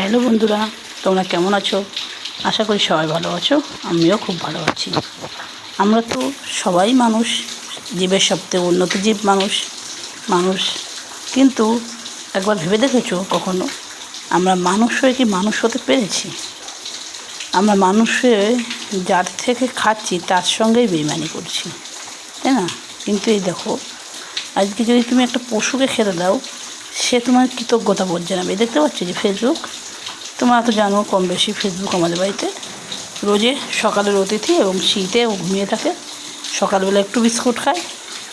Hello বন্ধুরা, তোমরা কেমন আছো? আশা করি সবাই ভালো আছো, আমিও খুব ভালো আছি। আমরা তো সবাই মানুষ, জীবের সবথেকে উন্নত জীব মানুষ মানুষ। কিন্তু একবার ভেবে দেখেছ কখনো? আমরা মানুষ হয়ে কি মানুষ হতে পেরেছি? আমরা মানুষ হয়ে যার থেকে খাচ্ছি, তার সঙ্গেই বেইমানি করছি, তাই না? কিন্তু এই দেখো, আজকে যদি তুমি একটা পশুকে খেতে দাও, সে তোমার কৃতজ্ঞতা বোধ জানাবে। এই দেখতে পাচ্ছ যে ফেসবুক তোমরা তো জানো কম বেশি ফেসবুক আমাদের বাড়িতে। রোজে সকালের অতিথি এবং শীতে ঘুমিয়ে থাকে। সকালবেলা একটু বিস্কুট খায়।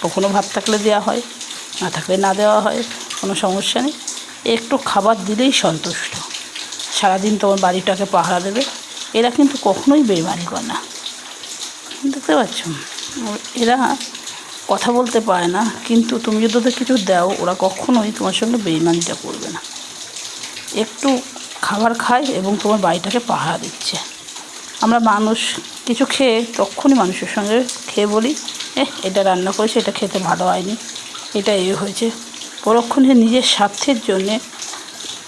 কখনো ভাত থাকলে দেওয়া হয়, না থাকলে না দেওয়া হয়, কোনো সমস্যা নেই। একটু খাবার দিলেই সন্তুষ্ট। সারাদিন তোমার বাড়িটাকে পাহারা দেবে। এরা কিন্তু কখনোই বেইমানি করে না। দেখতে পাচ্ছ? এরা কথা বলতে পারে না, কিন্তু তুমি যদি ওদের কিছু দাও, ওরা কখনোই তোমার সঙ্গে বেইমানিটা করবে না। একটু খাবার খায় এবং তোমার বাড়িটাকে পাহারা দিচ্ছে। আমরা মানুষ, কিছু খেয়ে তখনই মানুষের সঙ্গে খেয়ে বলি এ এটা রান্না করেছে, এটা খেতে ভালো হয়নি। এটা এ হয়েছে। পরক্ষণে নিজের স্বার্থের জন্যে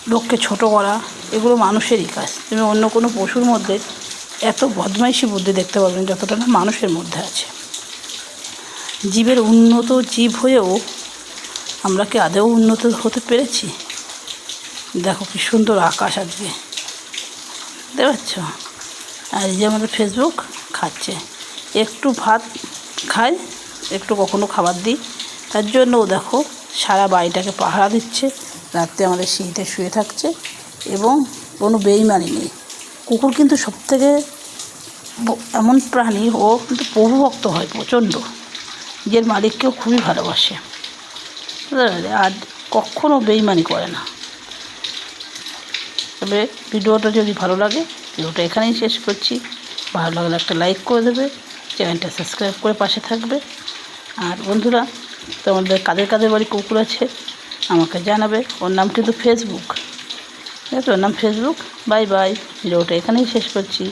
লোককে ছোট করা, এগুলো মানুষেরই কাজ। তুমি অন্য কোনো পশুর মধ্যে এত বদমাইশি বুদ্ধি দেখতে পাবেন যতটা না মানুষের মধ্যে আছে। জীবের উন্নত জীব হয়েও আমরা কি আদেও উন্নত হতে পেরেছি? দেখো কি সুন্দর আকাশ আজকে। বুঝতে পারছ আর যে আমাদের ফেসবুক খাচ্ছে। একটু ভাত খায় একটু কখনো খাবার দিই। তার জন্য ও দেখো সারা বাড়িটাকে পাহারা দিচ্ছে। রাত্রে আমাদের শীতে শুয়ে থাকছে এবং কোনো বেইমানি নেই। কুকুর কিন্তু সবথেকে এমন প্রাণী, ও কিন্তু প্রভুভক্ত হয় প্রচণ্ড। নিজের মালিককেও খুবই ভালোবাসে? আর কখনও বেইমানি করে না। তবে ভিডিওটা যদি ভালো লাগে, ভিডিওটা এখানেই শেষ করছি। ভালো লাগলে একটা লাইক করে দেবে, চ্যানেলটা সাবস্ক্রাইব করে পাশে থাকবে। আর বন্ধুরা, তোমাদের কাদের কাদের বাড়ি কুকুর আছে, আমাকে জানাবে। ওর নাম কিন্তু ফেসবুক ঠিক আছে ওর নাম ফেসবুক বাই বাই ভিডিওটা এখানেই শেষ করছি।